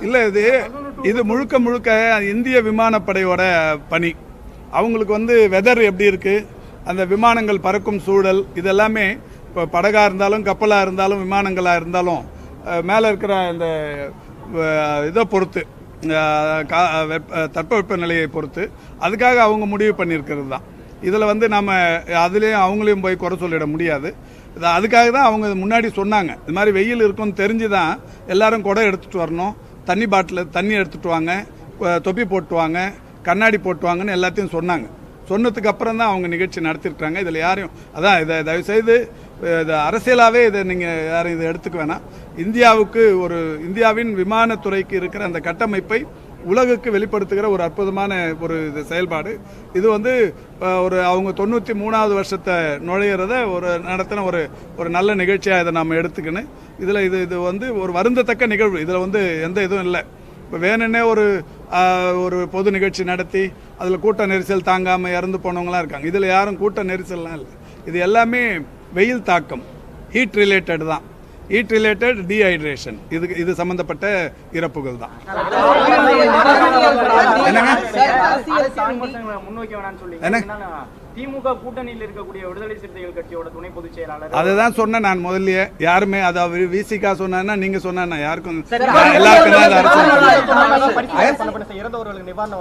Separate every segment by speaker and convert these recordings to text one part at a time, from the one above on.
Speaker 1: இல்லை இது இது முழுக்க முழுக்க இந்திய விமானப்படையோட பணி. அவங்களுக்கு வந்து வெதர் எப்படி இருக்கு அந்த விமானங்கள் பறக்கும் சூழல் இதெல்லாமே இப்போ படகாக இருந்தாலும் கப்பலாக இருந்தாலும் விமானங்களாக இருந்தாலும் மேலே இருக்கிற அந்த இதை பொறுத்து கா- வெப்ப- தட்பவெப்ப நிலையை பொறுத்து அதுக்காக அவங்க முடிவு பண்ணியிருக்கிறது தான். இதில் வந்து நம்ம அதுலேயும் அவங்களையும் போய் குறை சொல்லிட முடியாது. இது அதுக்காக தான் அவங்க முன்னாடி சொன்னாங்க. இது மாதிரி வெயில் இருக்கும்னு தெரிஞ்சு தான் எல்லாரும் குடை எடுத்துகிட்டு வரணும். தண்ணி பாட்டில் தண்ணி எடுத்துட்டு வாங்க தொப்பி போட்டுவாங்க கண்ணாடி போட்டுவாங்கன்னு எல்லாத்தையும் சொன்னாங்க. சொன்னதுக்கு அப்புறம் தான் அவங்க நிகழ்ச்சி நடத்திருக்காங்க இதில் யாரையும் அதான் இதை தயவுசெய்து அஹ் இது அரசியலாகவே இதை நீங்கள் யாரும் இதை எடுத்துக்க வேணாம். இந்தியாவுக்கு ஒரு இந்தியாவின் விமானத்துறைக்கு இருக்கிற அந்த கட்டமைப்பை உலகுக்கு வெளிப்படுத்துகிற ஒரு அற்புதமான ஒரு இது செயல்பாடு. இது வந்து ஒரு அவங்க தொண்ணூற்றி மூணாவது வருஷத்தை நுழையிறத ஒரு நடத்தின ஒரு ஒரு நல்ல நிகழ்ச்சியாக இதை நம்ம எடுத்துக்கணும் இதில் இது இது வந்து ஒரு வருந்தத்தக்க நிகழ்வு. இதில் வந்து எந்த இதுவும் இல்லை. இப்போ வேணுன்னே ஒரு ஒரு பொது நிகழ்ச்சி நடத்தி அதில் கூட்ட நெரிசல் தாங்காமல் இறந்து போனவங்களாம் இருக்காங்க. இதில் யாரும் கூட்ட நெரிசல்லாம் இல்லை. இது எல்லாமே வெயில் தாக்கம். ஹீட் ரிலேட்டட் தான். ஹீட் ரிலேட்டட் டீஹைட்ரேஷன் இது இது சம்பந்தப்பட்ட இறப்புகள் தான்.
Speaker 2: திமுக கூட்டணியில் இருக்கக்கூடிய விடுதலை சிறுத்தைகள் கட்சியோட துணை பொதுச் செயலாளர்
Speaker 1: அதை தான் சொன்னேன் நான் முதல்லயே யாருமே அதை விசிகா சொன்னா நீங்க சொன்னா யாருக்கும் எல்லாருக்கும் தான் அது அரசு
Speaker 3: இறந்தவர்களுக்கு நிவாரணம்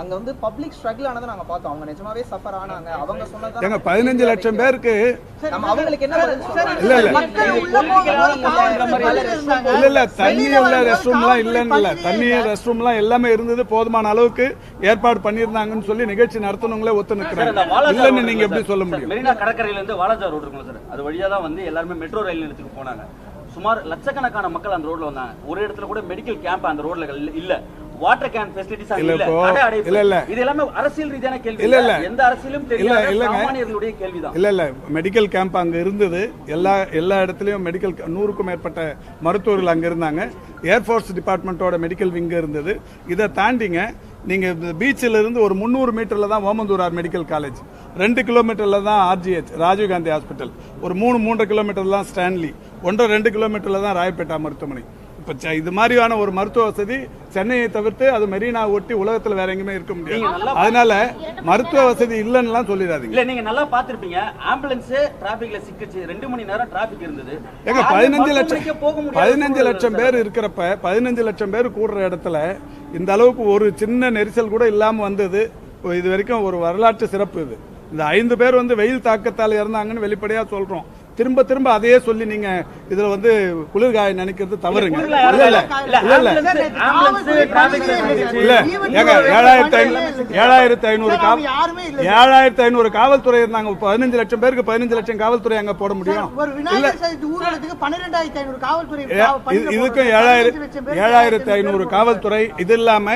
Speaker 4: அங்க வந்து பப்ளிக் ஸ்ட்ரகிள் ஆனதை நாங்க பார்த்தோம். அவங்க நிஜமாவே சஃபர் ஆனாங்க. அவங்க சொன்னது
Speaker 1: ஏங்க பதினஞ்சு லட்சம் பேருக்கு
Speaker 4: நம்ம அவங்களுக்கு என்ன?
Speaker 1: இல்ல, இல்ல. இல்ல இல்ல தண்ணி உள்ள ரெஸ்ட் ரூம்லாம் இல்லைன்னு இல்ல. தண்ணி ரெஸ்ட் ரூம்லாம் எல்லாமே இருந்தது போதுமான அளவுக்கு ஏற்பாடு பண்ணியிருந்தாங்கன்னு சொல்லி நிகழ்ச்சி நடத்தினவங்களே ஒத்து நிற்கிறாங்க. இல்லைன்னு நீங்க எப்படி சொல்ல முடியும்?
Speaker 5: மெரினா கடற்கரையில இருந்து வாலாஜா ரோடு இருக்குல்ல சார். அது வழியா தான் வந்து எல்லாருமே மெட்ரோ ரயில் நிலையத்துக்கு போனாங்க. சுமார் லட்சக்கணக்கான மக்கள் அந்த ரோட்ல வந்தாங்க. ஒரு இடத்துல கூட மெடிக்கல் கேம்ப் அந்த ரோட்ல இல்ல. வாட்டர் கேன் ஃபெசிலிட்டிஸ்
Speaker 1: இல்ல,
Speaker 5: இல்ல.
Speaker 1: இல்ல, இல்ல.
Speaker 5: இது எல்லாமே அரசியல் ரீதியான கேள்வி.
Speaker 1: இல்ல, இல்ல.
Speaker 5: எந்த அரசியலும்
Speaker 1: இல்ல.
Speaker 5: சாமானியர்களுடைய கேள்விதான்.
Speaker 1: இல்ல இல்ல. மெடிக்கல் கேம்ப் அங்க இருந்தது. எல்லா எல்லா இடத்துலயும் மெடிக்கல் நூறுக்கும் மேற்பட்ட மருத்துவர்கள் அங்க இருந்தாங்க. ஏர்ஃபோர்ஸ் டிபார்ட்மெண்ட்டோட மெடிக்கல் விங் இருந்தது. இதை தாண்டிங்க நீங்க பீச்சில் இருந்து ஒரு முந்நூறு மீட்டர்ல தான் ஓமந்தூரார் மெடிக்கல் காலேஜ் ரெண்டு கிலோமீட்டர்ல தான் ஆர்ஜிஹெச் ராஜீவ்காந்தி ஹாஸ்பிட்டல் ஒரு மூணு மூன்றரை கிலோமீட்டர் தான் ஸ்டான்லி. ஒன்றரை ரெண்டு கிலோமீட்டர்ல தான் ராயப்பேட்டா மருத்துவமனை. இப்போ இது மாதிரியான ஒரு மருத்துவ வசதி சென்னையை தவிர்த்து அது மெரினா ஒட்டி உலகத்துல வேற எங்கேயுமே இருக்க முடியாது. அதனால மருத்துவ வசதி இல்லைன்னுலாம் சொல்லிடாதீங்க.
Speaker 5: இல்ல நீங்க நல்லா பாத்திருப்பீங்க. ஆம்புலன்ஸ் டிராபிக்ல சிக்கிச்சு ரெண்டு மணி நேரம் டிராபிக் இருந்தது.
Speaker 1: ஏங்க பதினஞ்சு லட்சம்
Speaker 5: மருத்துவமனைக்கே போக முடியாத
Speaker 1: பதினஞ்சு லட்சம். பேர் இருக்கிறப்ப பதினஞ்சு லட்சம் பேர் கூடுற இடத்துல இந்த அளவுக்கு ஒரு சின்ன நெரிசல் கூட இல்லாம வந்தது. இது வரைக்கும் ஒரு வரலாற்று சிறப்பு இது. இந்த ஐந்து பேர் வந்து வெயில் தாக்கத்தால் இறந்தாங்கன்னு வெளிப்படையா சொல்றோம். திரும்ப திரும்ப அதையே சொல்லி நீங்க இதுல வந்து குளிர்காய நினைக்கிறது தவறுங்க. இல்ல இல்ல.
Speaker 5: இல்ல,
Speaker 1: இல்ல ஏங்க ஏழாயிரத்தி ஐநூறு ஏழாயிரத்தி ஐநூறு காவல் ஏழாயிரத்தி ஐநூறு காவல்துறை இருந்தாங்க. பதினஞ்சு லட்சம் பேருக்கு பதினஞ்சு லட்சம் காவல்துறை அங்க போட முடியும். இதுக்கும். ஏழாயிரம் ஏழாயிரத்தி ஐநூறு காவல்துறை இது இல்லாம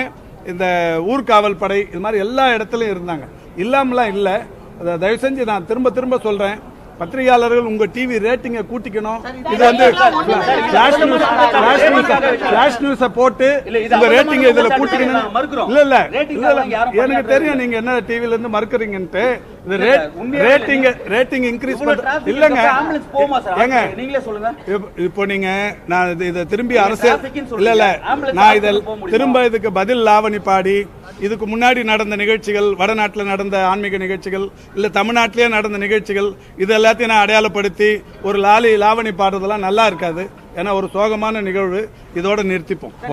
Speaker 1: இந்த ஊர்காவல் படை இது மாதிரி எல்லா இடத்துலயும் இருந்தாங்க. இல்லாமலாம் இல்ல. அதை தயவு செஞ்சு நான் திரும்ப திரும்ப சொல்றேன். பத்திரிகையாளர்கள் உங்க டிவி ரேட்டிங்கை கூட்டிக்கணும். இது வந்து flash news flash news flash நியூஸை போட்டு உங்க ரேட்டிங்கை இதுல கூட்டிக்கணும். இல்ல இல்ல எனக்கு தெரியும் நீங்க என்ன டிவில இருந்து மறுக்கறீங்கன்ட்டு.
Speaker 5: உண்மையாவே
Speaker 1: ரேட்டிங் ரேட்டிங் இன்க்ரீஸ் இல்லங்க? ஏங்க.
Speaker 5: நீங்களே சொல்லுங்க.
Speaker 1: இப்ப- நீங்க நான் இது- திரும்பி அரசியல் இல்ல இல்ல. நான் இதில்? திரும்ப இதுக்கு பதில் லாவணி பாடி இதுக்கு முன்னாடி நடந்த நிகழ்ச்சிகள் வடநாட்டில் நடந்த ஆன்மீக நிகழ்ச்சிகள் இல்ல தமிழ்நாட்டிலேயே நடந்த நிகழ்ச்சிகள் இது எல்லாத்தையும் நான் அடையாளப்படுத்தி ஒரு லாலி லாவணி பாடுறதெல்லாம் நல்லா இருக்காது. ஏன்னா ஒரு சோகமான நிகழ்வு. இதோட நிறுத்திப்போம்.